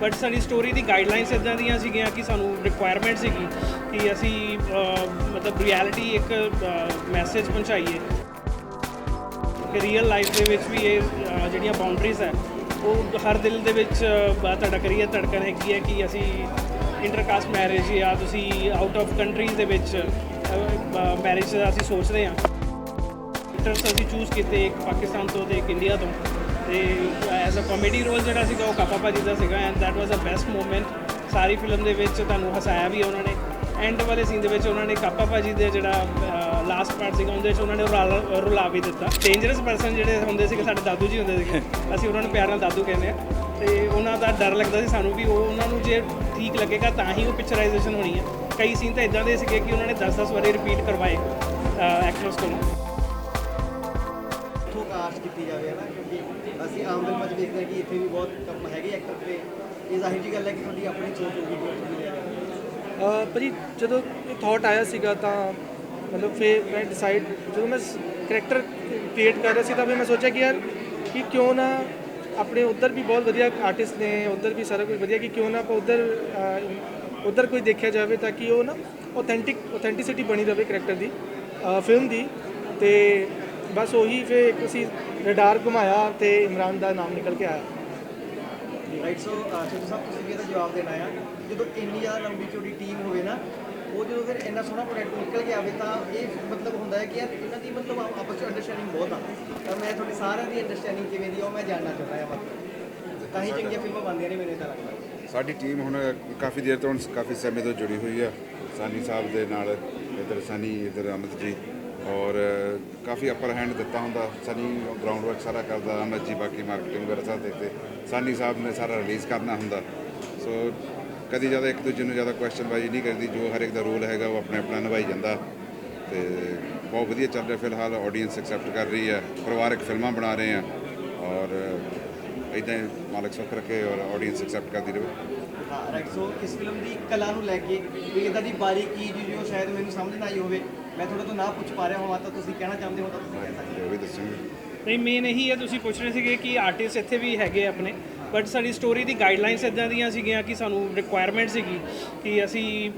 But ਸਾਡੀ story ਦੀ guidelines ਇਦਾਂ ਦੀਆਂ ਸੀਗੀਆਂ ਕਿ ਸਾਨੂੰ ਰਿਕੁਆਇਰਮੈਂਟ ਸੀਗੀ ਕਿ ਅਸੀਂ ਮਤਲਬ ਰਿਐਲਿਟੀ ਇੱਕ ਮੈਸੇਜ ਪਹੁੰਚਾਈਏ। ਕਿ ਰੀਅਲ ਲਾਈਫ ਦੇ ਵਿੱਚ ਵੀ ਇਹ ਜਿਹੜੀਆਂ ਬਾਉਂਡਰੀਜ਼ ਹੈ, ਉਹ ਹਰ ਦਿਲ ਦੇ ਵਿੱਚ ਤੁਹਾਡਾ ਕਰੀਏ ਰਹੀ ਹੈ ਧੜਕਣ ਹੈਗੀ ਹੈ ਕਿ ਅਸੀਂ ਇੰਟਰਕਾਸਟ ਮੈਰਿਜ ਜਾਂ ਤੁਸੀਂ ਆਊਟ ਆਫ ਕੰਟਰੀਜ਼ ਦੇ ਵਿੱਚ ਮੈਰਿਜ ਅਸੀਂ ਸੋਚਦੇ ਹਾਂ। ਐਕਟਰਸ ਅਸੀਂ ਚੂਜ਼ ਕੀਤੇ ਇੱਕ ਪਾਕਿਸਤਾਨ ਤੋਂ ਤੇ ਇੱਕ ਇੰਡੀਆ ਤੋਂ। ਤੇ ਐਜ਼ ਅ ਕਾਮੇਡੀ ਰੋਲ ਜਿਹੜਾ ਸੀਗਾ ਉਹ ਕਾਪਾ ਭਾਜੀ ਦਾ ਸੀਗਾ and that was a best moment sorry film ਦੇ ਵਿੱਚ ਤੁਹਾਨੂੰ ਹਸਾਇਆ ਵੀ ਉਹਨਾਂ ਨੇ। ਐਂਡ ਵਾਲੇ ਸੀਨ ਦੇ ਵਿੱਚ ਉਹਨਾਂ ਨੇ ਕਾਪਾ ਭਾਜੀ ਦੇ ਜਿਹੜਾ ਲਾਸਟ ਪਾਰਟ ਸੀਗਾ ਉਹਦੇ ਵਿੱਚ ਉਹਨਾਂ ਨੇ ਰੁਲਾ- ਵੀ ਦਿੱਤਾ। ਡੇਂਜਰਸ ਪਰਸਨ ਜਿਹੜੇ ਹੁੰਦੇ ਸੀਗੇ ਸਾਡੇ ਦਾਦੂ ਜੀ ਹੁੰਦੇ ਸੀਗੇ। ਅਸੀਂ ਉਹਨਾਂ ਨੂੰ ਪਿਆਰ ਨਾਲ ਦਾਦੂ ਕਹਿੰਦੇ ਆ। ਤੇ ਉਹਨਾਂ ਦਾ ਡਰ ਲੱਗਦਾ ਸੀ ਸਾਨੂੰ ਵੀ ਉਹ ਉਹਨਾਂ ਨੂੰ ਜੇ ਠੀਕ ਲੱਗੇਗਾ ਤਾਂ ਹੀ ਉਹ ਪਿਕਚਰਾਈਜੇਸ਼ਨ ਹੋਣੀ ਹੈ ਕਈ ਸੀਨ ਤਾਂ ਇਦਾਂ ਦੇ ਸੀਗੇ ਕਿ ਉਹਨਾਂ ਨੇ 10-10 ਵਾਰੀ ਰਿਪੀਟ ਕਰਵਾਏ ਐਕਟਰਸ ਕੋਲੋਂ। ਕਾਸਟ ਕੀਤੀ ਜਾਵੇ ਨਾ ਕਿਉਂਕਿ ਅਸੀਂ ਆਮ ਫਿਲਮਾਂ 'ਚ ਦੇਖਦੇ ਹਾਂ ਕਿ ਇੱਥੇ ਵੀ ਬਹੁਤ ਕੰਮ ਹੈਗੇ ਐਕਟਰ ਤੇ ਇਹ ਜ਼ਾਹਿਰ ਜੀ ਗੱਲ ਹੈ ਕਿ ਤੁਹਾਡੀ ਆਪਣੀ ਸੋਚ ਹੋਊਗੀ ਕਿ ਭਾਜੀ ਜਦੋਂ ਇਹ ਥਾਟ ਆਇਆ ਸੀਗਾ ਤਾਂ ਮਤਲਬ ਫਿਰ ਮੈਂ ਡਿਸਾਈਡ ਜਦੋਂ ਮੈਂ ਕਰੈਕਟਰ ਕ੍ਰੀਏਟ ਕਰ ਰਿਹਾ ਸੀ ਤਾਂ ਫਿਰ ਮੈਂ ਸੋਚਿਆ ਕਿ ਯਾਰ ਕਿ ਕਿਉਂ ਨਾ ਆਪਣੇ ਉੱਧਰ ਵੀ ਬਹੁਤ ਵਧੀਆ ਆਰਟਿਸਟ ਨੇ ਉੱਧਰ ਵੀ ਸਾਰਾ ਕੁਝ ਵਧੀਆ ਕਿ ਕਿਉਂ ਨਾ ਆਪਾਂ ਉੱਧਰ ਅਹ, ਉੱਧਰ ਕੋਈ ਦੇਖਿਆ ਜਾਵੇ ਤਾਂ ਕਿ ਉਹ ਨਾ ਆਥੈਂਟਿਕ ਆਥੈਂਟਿਸਿਟੀ ਬਣੀ ਰਹੇ ਕਰੈਕਟਰ ਦੀ ਫਿਲਮ ਦੀ। ਤੇ ਬਸ ਉਹੀ ਫਿਰ ਇੱਕ ਅਸੀਂ ਰਡਾਰ ਘੁਮਾਇਆ ਤੇ ਇਮਰਾਨ ਦਾ ਨਾਮ ਨਿਕਲ ਕੇ ਆਇਆ। ਰਾਈਟ ਸੋ ਸਿੱਧੂ ਸਾਹਿਬ ਤੁਸੀਂ ਵੀ ਇਹਦਾ ਜਵਾਬ ਦੇਣਾ ਆ। ਜਦੋਂ ਇੰਨੀ ਜ਼ਿਆਦਾ ਲੰਬੀ ਚੌੜੀ ਟੀਮ ਹੋਵੇ ਨਾ ਉਹ ਜਦੋਂ ਫਿਰ ਇੰਨਾ ਸੋਹਣਾ ਪ੍ਰੋਡਕਟ ਨਿਕਲ ਕੇ ਆਵੇ ਤਾਂ ਇਹ ਮਤਲਬ ਹੁੰਦਾ ਹੈ ਕਿ ਯਾਰ ਇਹਨਾਂ ਦੀ ਮਤਲਬ ਆਪ- ਆਪਸ ਵਿੱਚ ਅੰਡਰਸਟੈਂਡਿੰਗ ਬਹੁਤ ਆ। ਤਾਂ ਮੈਂ ਤੁਹਾਡੀ ਸਾਰਿਆਂ ਦੀ ਅੰਡਰਸਟੈਂਡਿੰਗ ਕਿਵੇਂ ਦੀ ਉਹ ਮੈਂ ਜਾਣਨਾ ਚਾਹੁੰਦਾ ਹਾਂ ਮਤਲਬ ਤਾਂ ਹੀ ਚੰਗੀਆਂ ਫਿਲਮਾਂ ਬਣਦੀਆਂ ਨੇ ਮੈਨੂੰ ਤਾਂ ਲੱਗਦਾ ਸਾਡੀ ਟੀਮ ਹੁਣ ਕਾਫੀ ਦੇਰ ਤੋਂ ਕਾਫੀ ਸਮੇਂ ਤੋਂ ਜੁੜੀ ਹੋਈ ਆ। ਸਾਨੀ ਸਾਹਿਬ ਦੇ ਨਾਲ ਇਧਰ ਸਾਨੀ ਇਧਰ ਅਮਿਤ ਜੀ ਔਰ ਕਾਫੀ ਅਪਰ ਹੈਂਡ ਦਿੱਤਾ ਹੁੰਦਾ। ਸਨੀ ਗਰਾਊਂਡ ਵਰਕ ਸਾਰਾ ਕਰਦਾ ਐਮਐਸਜੀ ਬਾਕੀ ਮਾਰਕੀਟਿੰਗ ਵਗੈਰਾ ਸਾਰਾ ਦੇਖਦੇ। ਸਾਨੀ ਸਾਹਿਬ ਨੇ ਸਾਰਾ ਰਿਲੀਜ਼ ਕਰਨਾ ਹੁੰਦਾ। ਸੋ, ਕਦੀ ਜ਼ਿਆਦਾ ਇੱਕ ਦੂਜੇ ਨੂੰ ਜ਼ਿਆਦਾ ਕੁਐਸਚਨ ਵਾਜੀ ਨਹੀਂ ਕਰਦੀ। ਜੋ ਹਰ ਇੱਕ ਦਾ ਰੋਲ ਹੈਗਾ, ਉਹ ਆਪਣੇ ਆਪਣਾ ਨਿਭਾਈ ਜਾਂਦਾ। ਤੇ ਬਹੁਤ ਵਧੀਆ ਚੱਲ ਰਿਹਾ ਫਿਲਹਾਲ। ਆਡੀਅנס ਐਕਸੈਪਟ ਕਰ ਰਹੀ ਹੈ। ਪਰਿਵਾਰਕ ਫਿਲਮਾਂ ਬਣਾ ਰਹੇ ਆ ਔਰ ਇਦਾਂ ਮਾਲਕ ਸੁਖ ਰੱਖੇ ਔਰ ਆਡੀਅנס ਐਕਸੈਪਟ ਕਰਦੀ ਰਹੇ। ਹਾਂ ਰਾਈਟ ਸੋ ਇਸ ਫਿਲਮ ਦੀ ਕਲਾ ਨੂੰ ਲੈ ਕੇ ਕੋਈ ਇਦਾਂ ਦੀ ਬਾਰੀਕੀ ਜੀ ਜੋ ਸ਼ਾਇਦ ਮੈਨੂੰ ਸਮਝ ਨਾ ਆਈ ਹੋਵੇ ਮੈਂ ਤੁਹਾਡੇ ਤੋਂ ਨਾ ਪੁੱਛ ਪਾ ਰਿਹਾ ਹਾਂ ਤਾਂ ਤੁਸੀਂ ਕਹਿਣਾ ਚਾਹੁੰਦੇ ਹੋ ਤਾਂ ਤੁਸੀਂ ਕਹਿ ਸਕਦੇ ਹੋ। ਵੀ ਦੱਸਾਂਗੇ। ਨਹੀਂ ਮੇਨ ਇਹੀ ਹੈ ਤੁਸੀਂ ਪੁੱਛ ਰਹੇ ਸੀਗੇ ਕਿ ਆਰਟਿਸਟ ਇੱਥੇ ਵੀ ਹੈਗੇ ਆ ਆਪਣੇ ਬਟ ਸਾਡੀ ਸਟੋਰੀ ਦੀ ਗਾਈਡਲਾਈਨਸ ਇਦਾਂ ਦੀਆਂ ਸੀਗੀਆਂ ਕਿ ਸਾਨੂੰ ਰਿਕੁਆਇਰਮੈਂਟ ਸੀਗੀ ਕਿ ਅਸੀਂ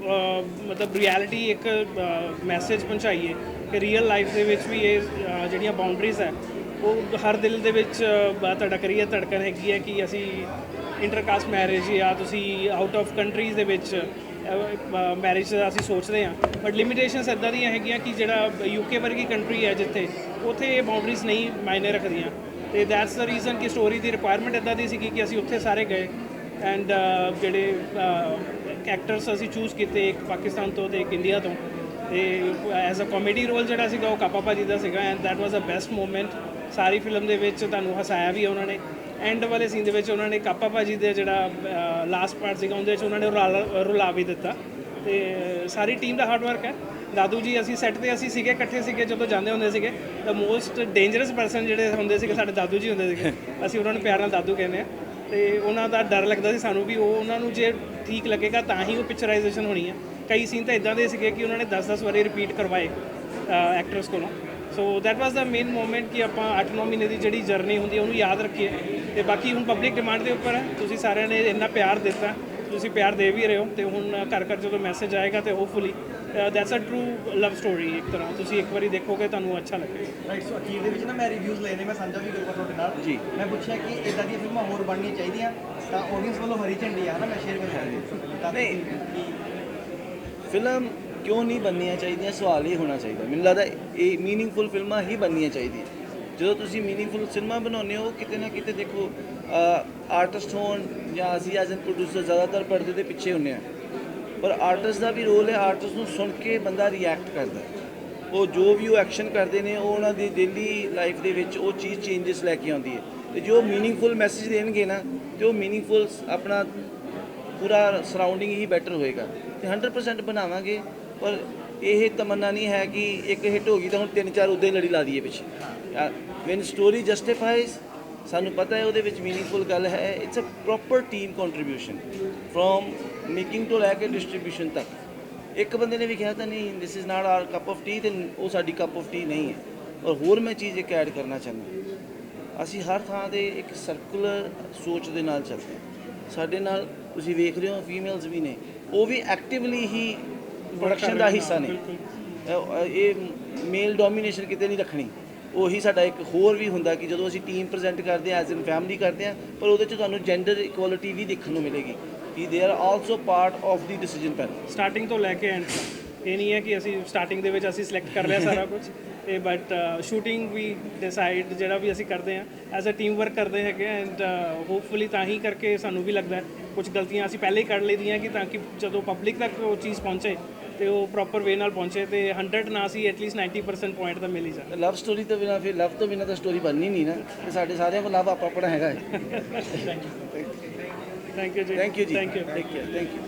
ਮਤਲਬ ਰਿਐਲਿਟੀ ਇੱਕ ਮੈਸੇਜ ਪਹੁੰਚਾਈਏ ਕਿ ਰੀਅਲ ਲਾਈਫ ਦੇ ਵਿੱਚ ਵੀ ਇਹ ਜਿਹੜੀਆਂ ਬਾਉਂਡਰੀਜ਼ ਹੈ ਉਹ ਹਰ ਦਿਲ ਦੇ ਵਿੱਚ ਰਹੀ ਹੈ ਧੜਕਣ ਹੈਗੀ ਹੈ ਕਿ ਅਸੀਂ ਇੰਟਰਕਾਸਟ ਮੈਰਿਜ ਜਾਂ ਤੁਸੀਂ ਆਊਟ ਆਫ ਕੰਟਰੀਜ਼ ਦੇ ਵਿੱਚ ਮੈਰਿਜ ਦਾ ਅਸੀਂ ਸੋਚਦੇ ਹਾਂ। ਬਟ ਲਿਮਿਟੇਸ਼ਨਸ ਇਦਾਂ ਦੀਆਂ ਹੈਗੀਆਂ ਕਿ ਜਿਹੜਾ ਯੂਕੇ ਵਰਗੀ ਕੰਟਰੀ ਹੈ ਜਿੱਥੇ, ਉੱਥੇ ਇਹ ਬਾਉਂਡਰੀਜ਼ ਨਹੀਂ ਮਾਇਨੇ ਰੱਖਦੀਆਂ। ਤੇ ਦੈਟਸ ਦਾ ਰੀਜ਼ਨ ਕਿ ਸਟੋਰੀ ਦੀ ਰਿਕੁਆਇਰਮੈਂਟ ਇਦਾਂ ਦੀ ਸੀਗੀ ਕਿ ਅਸੀਂ ਉੱਥੇ ਸਾਰੇ ਗਏ। ਐਂਡ ਜਿਹੜੇ ਐਕਟਰਸ ਅਸੀਂ ਚੂਜ਼ ਕੀਤੇ ਇੱਕ ਪਾਕਿਸਤਾਨ ਤੋਂ ਤੇ ਇੱਕ ਇੰਡੀਆ ਤੋਂ। ਤੇ ਐਜ਼ ਅ ਕਾਮੇਡੀ ਰੋਲ ਜਿਹੜਾ ਸੀਗਾ ਉਹ ਕਾਪਾ ਭਾਜੀ ਦਾ ਸੀਗਾ। And that was a best moment sorry film ਦੇ ਵਿੱਚ ਤੁਹਾਨੂੰ ਹਸਾਇਆ ਵੀ ਉਹਨਾਂ ਨੇ। ਐਂਡ ਵਾਲੇ ਸੀਨ ਦੇ ਵਿੱਚ ਉਹਨਾਂ ਨੇ ਕਾਪਾ ਭਾਜੀ ਦੇ ਜਿਹੜਾ ਲਾਸਟ ਪਾਰਟ ਸੀਗਾ ਉਹਦੇ ਵਿੱਚ ਉਹਨਾਂ ਨੇ ਰੁਲਾ- ਰੁਲਾ ਵੀ ਦਿੱਤਾ। ਤੇ ਸਾਰੀ ਟੀਮ ਦਾ ਹਾਰਡ ਵਰਕ ਹੈ। ਦਾਦੂ ਜੀ ਅਸੀਂ ਸੈੱਟ ਤੇ ਅਸੀਂ ਸੀਗੇ ਇਕੱਠੇ ਸੀਗੇ ਜਦੋਂ ਜਾਂਦੇ ਹੁੰਦੇ ਸੀਗੇ ਦ ਮੋਸਟ ਡੇਂਜਰਸ ਪਰਸਨ ਜਿਹੜੇ ਹੁੰਦੇ ਸੀਗੇ ਸਾਡੇ ਦਾਦੂ ਜੀ ਹੁੰਦੇ ਸੀਗੇ। ਅਸੀਂ ਉਹਨਾਂ ਨੂੰ ਪਿਆਰ ਨਾਲ ਦਾਦੂ ਕਹਿੰਦੇ ਆ ਤੇ ਉਹਨਾਂ ਦਾ ਡਰ ਲੱਗਦਾ ਸੀ ਸਾਨੂੰ ਵੀ ਉਹ ਉਹਨਾਂ ਨੂੰ ਜੇ ਠੀਕ ਲੱਗੇਗਾ ਤਾਂ ਹੀ ਉਹ ਪਿਕਚਰਾਈਜੇਸ਼ਨ ਹੋਣੀ ਹੈ। ਕਈ ਸੀਨ ਤਾਂ ਇਦਾਂ ਦੇ ਸੀਗੇ ਕਿ ਉਹਨਾਂ ਨੇ 10-10 ਵਾਰੀ ਰਿਪੀਟ ਕਰਵਾਏ ਐਕਟਰਸ ਕੋਲੋਂ। So that was the main moment ਕਿ ਆਪਾਂ 8-9 ਮਹੀਨੇ ਦੀ ਜਿਹੜੀ ਜਰਨੀ ਹੁੰਦੀ ਹੈ ਉਹਨੂੰ ਯਾਦ ਰੱਖੀਏ। ਤੇ ਬਾਕੀ ਹੁਣ ਪਬਲਿਕ ਡਿਮਾਂਡ ਦੇ ਉੱਪਰ ਹੈ। ਤੁਸੀਂ ਸਾਰਿਆਂ ਨੇ ਇੰਨਾ ਪਿਆਰ ਦਿੱਤਾ। ਤੁਸੀਂ ਪਿਆਰ ਦੇ ਵੀ ਰਹੇ ਹੋ ਤੇ ਹੁਣ ਘਰ ਘਰ ਜਦੋਂ ਮੈਸੇਜ ਆਏਗਾ ਤੇ hopefully that's a true love story ਇੱਕ ਤਰ੍ਹਾਂ। ਤੁਸੀਂ ਇੱਕ ਵਾਰੀ ਦੇਖੋਗੇ ਤੁਹਾਨੂੰ ਅੱਛਾ ਲੱਗੇਗਾ। ਰਾਈਟ ਸੋ ਅਖੀਰ ਦੇ ਵਿੱਚ ਨਾ ਮੈਂ ਰਿਵਿਊਜ਼ ਨੇ ਮੈਂ ਸਾਂਝਾ ਵੀ ਕਰੂੰਗਾ ਤੁਹਾਡੇ ਨਾਲ। ਜੀ। ਮੈਂ ਪੁੱਛਿਆ ਕਿ ਇਦਾਂ ਦੀਆਂ ਫਿਲਮਾਂ ਹੋਰ ਬਣਨੀਆਂ ਚਾਹੀਦੀਆਂ ਤਾਂ ਆਡੀਅנס ਵੱਲੋਂ ਹਰੀ ਝੰਡੀ ਆ ਹਨਾ? ਮੈਂ ਸ਼ੇਅਰ ਕਰਨਾ ਤਾਂ ਨਹੀਂ। ਕੀ ਫਿਲਮ ਕਿਉਂ ਨਹੀਂ ਬਣਨੀਆਂ ਚਾਹੀਦੀਆਂ? ਸਵਾਲ ਇਹ ਹੋਣਾ ਚਾਹੀਦਾ। ਮੈਨੂੰ ਲੱਗਦਾ ਇਹ ਮੀਨਿੰਗਫੁਲ ਫਿਲਮਾਂ ਹੀ ਬਣਨੀਆਂ ਚਾਹੀਦੀਆਂ। ਜਦੋਂ ਤੁਸੀਂ ਮੀਨਿੰਗਫੁਲ ਫਿਲਮਾਂ ਬਣਾਉਂਦੇ ਹੋ, ਕਿਤੇ ਨਾ ਕਿਤੇ ਦੇਖੋ ਆਰਟਿਸਟ ਹੋਣ ਜਾਂ ਅਸੀਂ ਐਜ਼ ਐਨ ਪ੍ਰੋਡਿਊਸਰ ਜ਼ਿਆਦਾਤਰ ਪਰਦੇ ਦੇ ਪਿੱਛੇ ਹੁੰਨੇ ਆ ਪਰ ਆਰਟਿਸਟ ਦਾ ਵੀ ਰੋਲ ਹੈ ਆਰਟਿਸਟ ਨੂੰ ਸੁਣ ਕੇ ਬੰਦਾ ਰਿਐਕਟ ਕਰਦਾ ਉਹ ਜੋ ਵੀ ਉਹ ਐਕਸ਼ਨ ਕਰਦੇ ਨੇ, ਉਹ ਉਹਨਾਂ ਦੀ ਡੇਲੀ ਲਾਈਫ ਦੇ ਵਿੱਚ ਉਹ ਚੀਜ਼ ਚੇਂਜਸ ਲੈ ਕੇ ਆਉਂਦੀ ਹੈ। ਤੇ ਜੋ ਮੀਨਿੰਗਫੁਲ ਮੈਸੇਜ ਦੇਣਗੇ ਨਾ, ਤੇ ਉਹ ਮੀਨਿੰਗਫੁਲ ਆਪਣਾ ਪੂਰਾ ਸਰਾਊਂਡਿੰਗ ਹੀ ਬੈਟਰ ਹੋਏਗਾ। ਤੇ 100% ਬਣਾਵਾਂਗੇ। ਪਰ ਇਹ ਤਮੰਨਾ ਨਹੀਂ ਹੈ ਕਿ ਇੱਕ ਹਿੱਟ ਹੋ ਗਈ ਤਾਂ ਹੁਣ ਤਿੰਨ ਚਾਰ ਉਦਾਂ ਹੀ ਲੜੀ ਲਾ ਦਈਏ ਪਿੱਛੇ। ਵੈਨ ਸਟੋਰੀ ਜਸਟੀਫਾਈਜ਼ ਸਾਨੂੰ ਪਤਾ ਹੈ ਉਹਦੇ ਵਿੱਚ ਮੀਨਿੰਗਫੁਲ ਗੱਲ ਹੈ। It's a proper team contribution from making ਤੋਂ ਲੈ ਕੇ ਡਿਸਟ੍ਰੀਬਿਊਸ਼ਨ ਤੱਕ। ਇੱਕ ਬੰਦੇ ਨੇ ਵੀ ਕਿਹਾ ਤਾਂ ਨਹੀਂ this is not our cup of tea ਤੇ ਉਹ ਸਾਡੀ ਕੱਪ ਆਫ ਟੀ ਨਹੀਂ ਹੈ। ਔਰ ਹੋਰ ਮੈਂ ਚੀਜ਼ ਇੱਕ ਐਡ ਕਰਨਾ ਚਾਹੁੰਦਾ ਅਸੀਂ ਹਰ ਥਾਂ ਦੇ ਇੱਕ ਸਰਕੂਲਰ ਸੋਚ ਦੇ ਨਾਲ ਚੱਲਦੇ ਹਾਂ। ਸਾਡੇ ਨਾਲ ਤੁਸੀਂ ਵੇਖ ਰਹੇ ਹੋ ਫੀਮੇਲਸ ਵੀ ਨੇ। ਉਹ ਵੀ ਐਕਟਿਵਲੀ ਹੀ ਪ੍ਰੋਡਕਸ਼ਨ ਦਾ ਹਿੱਸਾ ਨੇ। ਇਹ ਮੇਲ ਡੋਮੀਨੇਸ਼ਨ ਕਿਤੇ ਨਹੀਂ ਰੱਖਣੀ। ਉਹੀ ਸਾਡਾ ਇੱਕ ਹੋਰ ਵੀ ਹੁੰਦਾ ਕਿ ਜਦੋਂ ਅਸੀਂ ਟੀਮ ਪ੍ਰੈਜ਼ੈਂਟ ਕਰਦੇ ਹਾਂ ਐਜ਼ ਇਨ ਫੈਮਿਲੀ ਕਰਦੇ ਹਾਂ, ਪਰ ਉਹਦੇ ਚ ਤੁਹਾਨੂੰ ਜੈਂਡਰ ਇਕੁਐਲਿਟੀ ਵੀ ਦੇਖਣ ਨੂੰ ਮਿਲੇਗੀ ਕਿ they are also part of the decision panel starting ਤੋਂ ਲੈ ਕੇ ਐਂਡ ਤੱਕ। ਇਹ ਨਹੀਂ ਹੈ ਕਿ ਅਸੀਂ ਸਟਾਰਟਿੰਗ ਦੇ ਵਿੱਚ ਅਸੀਂ ਸਿਲੈਕਟ ਕਰ ਲਿਆ ਸਾਰਾ ਕੁਝ ਤੇ ਬਟ ਸ਼ੂਟਿੰਗ ਵੀ ਡਿਸਾਈਡ ਜਿਹੜਾ ਵੀ ਅਸੀਂ ਕਰਦੇ ਹਾਂ ਐਜ਼ ਅ ਟੀਮ ਵਰਕ ਕਰਦੇ ਹੈਗੇ ਐਂਡ ਹੋਪਫੁਲੀ ਤਾਂ ਹੀ ਕਰਕੇ ਸਾਨੂੰ ਵੀ ਲੱਗਦਾ ਕੁਝ ਗਲਤੀਆਂ ਅਸੀਂ ਪਹਿਲੇ ਹੀ ਕਰ ਲਈਆਂ ਕਿ ਤਾਂ ਕਿ ਜਦੋਂ ਪਬਲਿਕ ਤੱਕ ਉਹ ਚੀਜ਼ ਪਹੁੰਚੇ ਤੇ ਉਹ ਪ੍ਰੋਪਰ ਵੇ ਨਾਲ ਪਹੁੰਚੇ ਤੇ 100 ਨਾ ਸੀ ਐਟਲੀਸਟ 90% ਪੁਆਇੰਟ ਤਾਂ ਮਿਲ ਹੀ ਜਾਣ। ਲਵ ਸਟੋਰੀ ਤੋਂ ਬਿਨਾ ਫਿਰ ਲਵ ਤੋਂ ਬਿਨਾ ਤਾਂ ਸਟੋਰੀ ਬਣਨੀ ਨਹੀਂ ਨਾ। ਤੇ ਸਾਡੇ ਸਾਰਿਆਂ ਕੋਲ ਲਵ ਆਪਣਾ ਆਪਣਾ ਹੈਗਾ ਹੈ। ਥੈਂਕ ਯੂ ਜੀ। ਥੈਂਕ ਯੂ ਜੀ। Thank you thank you